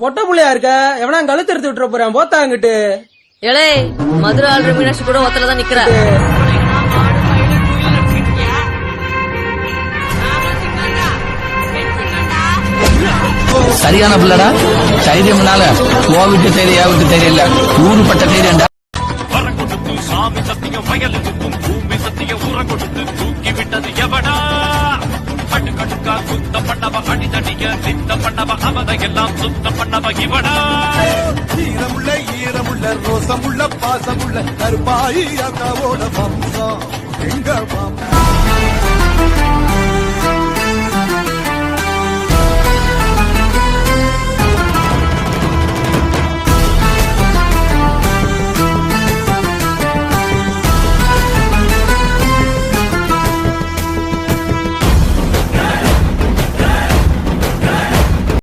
பொட்ட புள்ளையா இருக்க? எவனா கழுத்து எடுத்து விட்டுற போறேன்? போத்தாங்கிட்டு ஏலே மதுரை ஆள்ற மீனாட்சி கூட ஒத்தல தான் நிக்கிற சரியான பிள்ளடா. தைரியம்னால ஓ விட்டு தெரிய விட்டு தெரியல ஊரு பட்ட கொடுத்து சாமி சத்தியம் வயலுக்கும் பூமி சத்தியம் உரம் கொடுத்து தூக்கி விட்டது எவடா? கட்டு கட்டுக்கா குத்த பண்ணவ அடிதடிய சித்த பண்ணவ அவதையெல்லாம் சுத்த பண்ணவ இவடா. ஈரமுள்ள ஈரமுள்ள ரோசமுள்ள பாசமுள்ள கருப்பாயி அக்காவோட வம்சம் எங்க வம்சம்